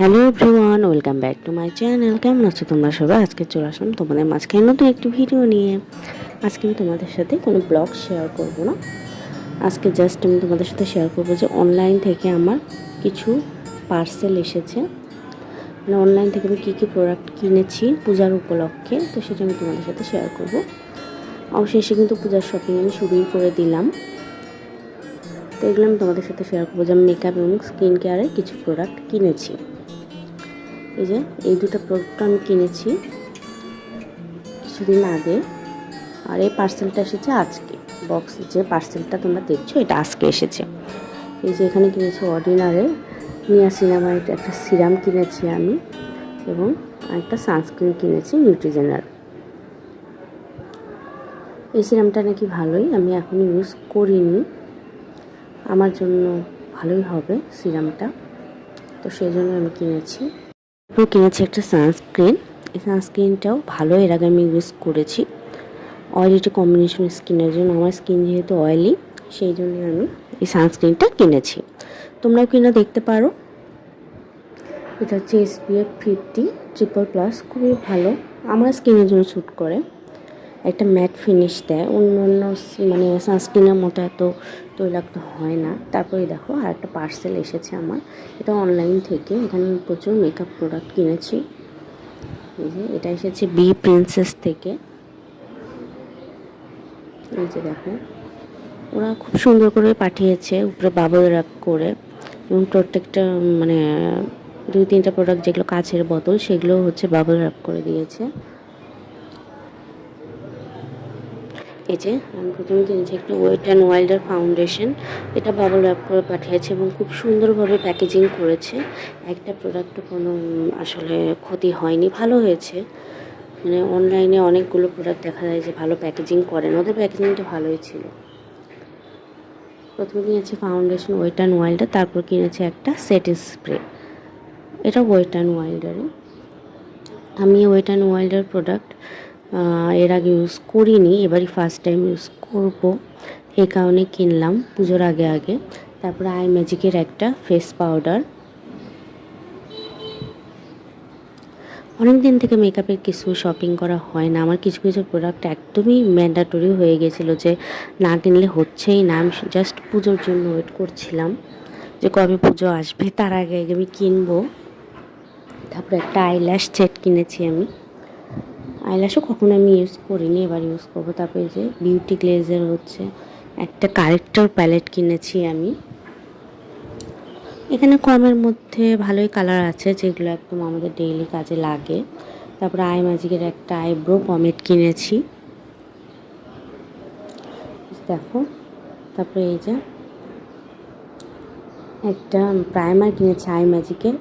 Hello everyone, welcome back to my channel. কেমন আছো তোমরা সবাই? আজকে চলে আসলাম তোমাদের মাঝখানে নতুন একটি ভিডিও নিয়ে। আজকে আমি তোমাদের সাথে কোনো ব্লগ শেয়ার করব না। আজকে জাস্ট আমি তোমাদের সাথে শেয়ার করব যে অনলাইন থেকে আমার কিছু পার্সেল এসেছে। মানে অনলাইন থেকে আমি কী কী প্রোডাক্ট কিনেছি পূজার উপলক্ষে, তো সেটা আমি তোমাদের সাথে শেয়ার করব। অবশেষে কিন্তু পূজার শপিং আমি শুরুই করে দিলাম। তো এগুলো আমি তোমাদের সাথে শেয়ার করব যে আমি মেকআপ এবং স্কিন কেয়ারের কিছু প্রোডাক্ট কিনেছি। এই যে, এই দুটো প্রোডাক্ট আমি কিনেছি কিছুদিন আগে। আর এই পার্সেলটা এসেছে আজকে। বক্স যে পার্সেলটা তোমরা দেখছ, এটা আজকে এসেছে। এই যে এখানে কিনেছি অর্ডিনারের মিয়া সিনেমার একটা সিরাম কিনেছি আমি এবং একটা সানস্ক্রিন কিনেছি নিউট্রিজেনার এই সিরামটা নাকি ভালোই, আমি এখন ইউজ করিনি। আমার জন্য ভালোই হবে সিরামটা তো সেই জন্য আমি কিনেছি। তারপর কিনেছি একটা সানস্ক্রিন এই সানস্ক্রিনটাও ভালো, এর আগে আমি ইউজ করেছি। অয়েলিটি কম্বিনেশন স্কিনের জন্য। আমার স্কিন যেহেতু অয়েলি সেই জন্য আমি এই সানস্ক্রিনটা কিনেছি। তোমরাও কিনা দেখতে পারো। এটা হচ্ছে এসপিএফ ফিফটি ট্রিপল প্লাস খুবই ভালো। আমার স্কিনের জন্য শ্যুট করে। একটা ম্যাট ফিনিশ দেয়। অন্য অন্য মানে সানস্ক্রিনের মতো এত তৈলাক্ত হয় না। তারপরে দেখো আর একটা পার্সেল এসেছে আমার। এটা অনলাইন থেকে। এখানে প্রচুর মেকআপ প্রোডাক্ট কিনেছি। এই যে, এটা এসেছে বি প্রিন্সেস থেকে। এই যে দেখো। ওরা খুব সুন্দর করে পাঠিয়েছে উপরে বাবল র্যাপ করে। এবং প্রত্যেকটা মানে দুই তিনটা প্রোডাক্ট যেগুলো কাছের বোতল, সেগুলো হচ্ছে বাবল র্যাপ করে দিয়েছে। এই আমি প্রথমে কিনেছি একটা ওয়েট অ্যান্ড ওয়াইল্ডার ফাউন্ডেশন এটা বাবল র্যাপ করে পাঠিয়েছে এবং খুব সুন্দরভাবে প্যাকেজিং করেছে। একটা প্রোডাক্টও কোনো আসলে ক্ষতি হয়নি, ভালো হয়েছে। মানে অনলাইনে অনেকগুলো প্রোডাক্ট দেখা যায় যে ভালো প্যাকেজিং করেন ওদের প্যাকেজিংটা ভালোই ছিল। প্রথমে কিনেছি ফাউন্ডেশন ওয়েট অ্যান্ড ওয়াইল্ডার তারপর কিনেছি একটা সেটিং স্প্রে এটা ওয়েট অ্যান্ড ওয়াইল্ডারে আমি ওয়েট অ্যান্ড ওয়াইল্ডার প্রোডাক্ট এর আগে ইউজ করিনি, এবারই ফার্স্ট টাইম ইউজ করব। এই কারণে কিনলাম পুজোর আগে আগে। তারপরে আই ম্যাজিকের একটা ফেস পাউডার অনেক দিন থেকে মেকআপের কিছু শপিং করা হয় না। আমার কিছু কিছু প্রোডাক্ট একদমই ম্যান্ডাটরি হয়ে গেছিল যে না কিনলে হচ্ছেই না। আমি জাস্ট পুজোর জন্য ওয়েট করছিলাম যে কবে পুজো আসবে, তার আগে আগে আমি কিনবো। তারপরে একটা আইল্যাশ সেট কিনেছি আমি। আইল্যাশও কখনো আমি ইউজ করিনি, এবার ইউজ করব। তারপরে যে বিউটি গ্লেজের হচ্ছে, একটা কারেক্টর প্যালেট কিনেছি আমি। এখানে কমের মধ্যে ভালোই কালার আছে, যেগুলো একদম আমাদের ডেইলি কাজে লাগে। তারপরে আই ম্যাজিকের একটা আইব্রো পমেট কিনেছি। দেখো, তারপরে এই যে একটা প্রাইমার কিনেছি আই ম্যাজিকের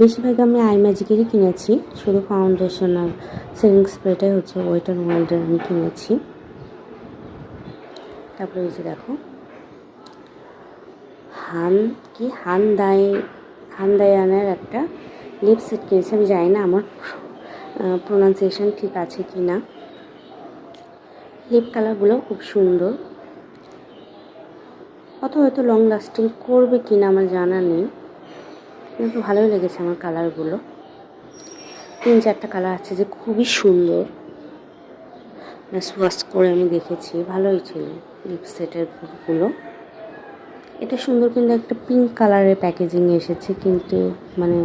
বেশিরভাগ আমি আই ম্যাজিকেরই কিনেছি। শুধু ফাউন্ডেশন আর সেভিং স্প্রেটাই হচ্ছে ওয়েট অ্যান্ড ওয়াইল্ডার আমি কিনেছি। তারপরে এই যে দেখো। হান, কি? হানদাই হানদায়ানের একটা লিপস্টিক কিনেছি। আমি জানি না আমার প্রোনাউন্সিয়েশন ঠিক আছে কি না লিপ কালারগুলো খুব সুন্দর। অত হয়তো লং লাস্টিং করবে কি না আমার জানা নেই। কিন্তু ভালোই লেগেছে আমার কালারগুলো তিন চারটা কালার আছে যে খুবই সুন্দর। সোয়াস করে আমি দেখেছি, ভালোই ছিল লিপস্টেটেরগুলো। এটা সুন্দর কিন্তু একটা পিঙ্ক কালারের প্যাকেজিং এসেছে, কিন্তু মানে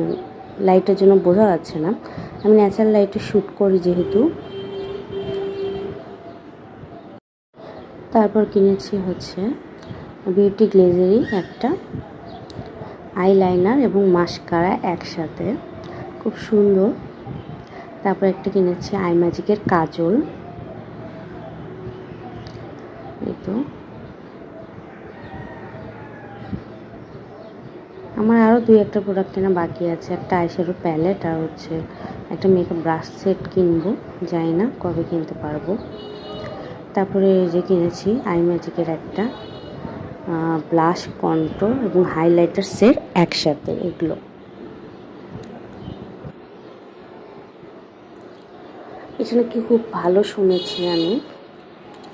লাইটের জন্য বোঝা যাচ্ছে না। আমি ন্যাচারাল লাইটে শ্যুট করি যেহেতু। তারপর কিনেছি হচ্ছে বিউটি গ্লেজারি একটা। আইলাইনার এবং মাস্কারা একসাথে। খুব সুন্দর। তারপর একটা কিনেছি আই ম্যাজিকের কাজল। এই তো। আমার আরও দুই একটা প্রোডাক্ট কেনা বাকি আছে। একটা আইশ্যাডো প্যালেট আর হচ্ছে একটা মেকআপ ব্রাশ সেট কিনবো। যাই না কবে কিনতে পারব। তারপরে যে কিনেছি আই ম্যাজিকের একটা। ব্লাশ কন্ট্রোল এবং হাইলাইটার সেট একসাথে এগুলো। এটা নাকি খুব ভালো শুনেছি আমি।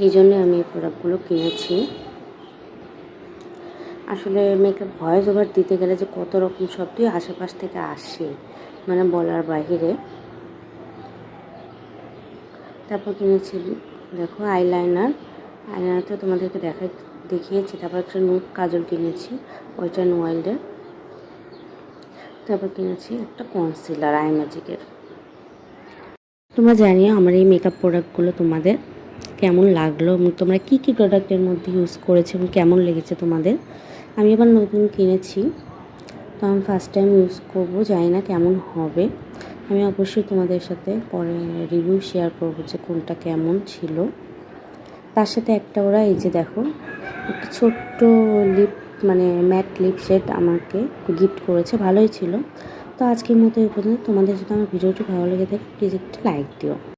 এই জন্য আমি এই প্রোডাক্টগুলো কিনেছি। আসলে মেকআপ ভয়েস ওভার দিতে গেলে যে কত রকম শব্দই আশেপাশ থেকে আসে মানে বলার বাইরে তারপর কিনেছি, দেখো আইলাইনার আইলাইনারটা তোমাদেরকে দেখা দেখিয়েছি, তারপর একটা নুট কাজল কিনেছি, ওইটা নোয়েলের তারপর কিনেছি একটা কনসিলার আই ম্যাজিকের তোমরা জানিও আমার এই মেকআপ প্রোডাক্টগুলো তোমাদের কেমন লাগল তোমরা কী কী প্রোডাক্টের মধ্যে ইউজ করেছ এবং কেমন লেগেছে তোমাদের? আমি আবার নতুন কিনেছি, তো আমি ফার্স্ট টাইম ইউজ করব, জানি না কেমন হবে। আমি অবশ্যই তোমাদের সাথে পরে রিভিউ শেয়ার করব যে কোনটা কেমন ছিল। তার সাথে একটা ওরা, এই যে দেখো, একটা ছোট্ট লিপ মানে ম্যাট লিপ শেড আমাকে গিফট করেছে, ভালোই ছিল। তো আজকের মতো এই পর্যন্ত। তোমাদের যদি আমার ভিডিওটি ভালো লেগে থাকে প্লিজ একটি লাইক দিও।